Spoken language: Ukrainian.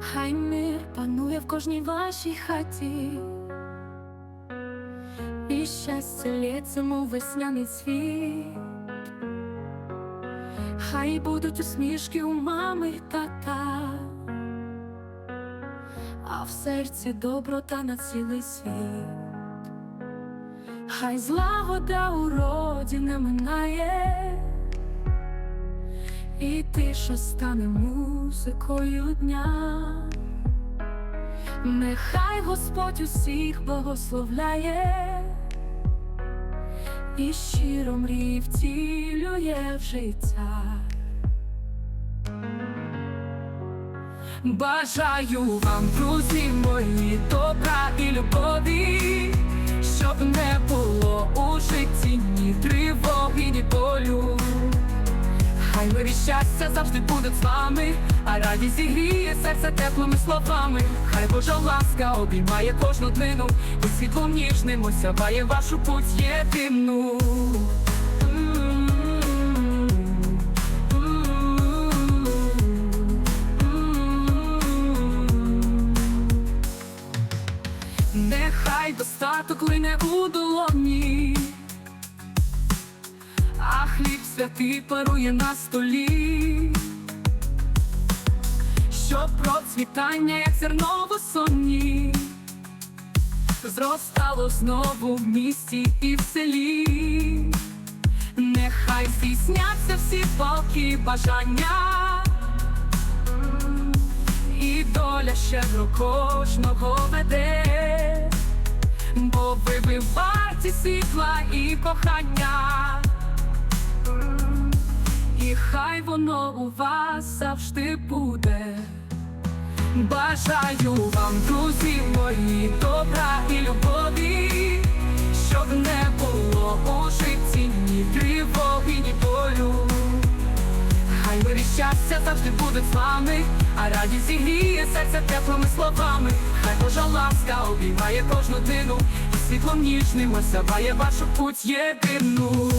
Хай мир панує в кожній вашій хаті, і щастя лється, весняний цвіт. Хай будуть усмішки у мами й тата, а в серці доброта на цілий світ. Хай злагода у роді не минає, і тиша стане музикою дня. Нехай Господь усіх благословляє і щиро мрій втілює в життя. Бажаю вам, друзі мої, добра і любові, щоб не було щастя завжди будуть з вами, а радість зігріє серце теплими словами. Хай Божа ласка обіймає кожну днину, і світлом ніжним осяває вашу путь єдину. Нехай достаток лине у долоні, святий парує на столі, щоб процвітання, як зерно в осонні, зростало знову в місті і в селі. Нехай здійсняться всі палки бажання, і доля щедро кожного веде, бо ви варті світла і кохання, хай воно у вас завжди буде. Бажаю вам, друзі мої, добра і любові, щоб не було у житті ні тривоги, ні болю. Хай мир і щастя завжди будуть з вами, а радість зігріє серце теплими словами. Хай Божа ласка обіймає кожну дину, і світлом ніжним осяває вашу путь єдину.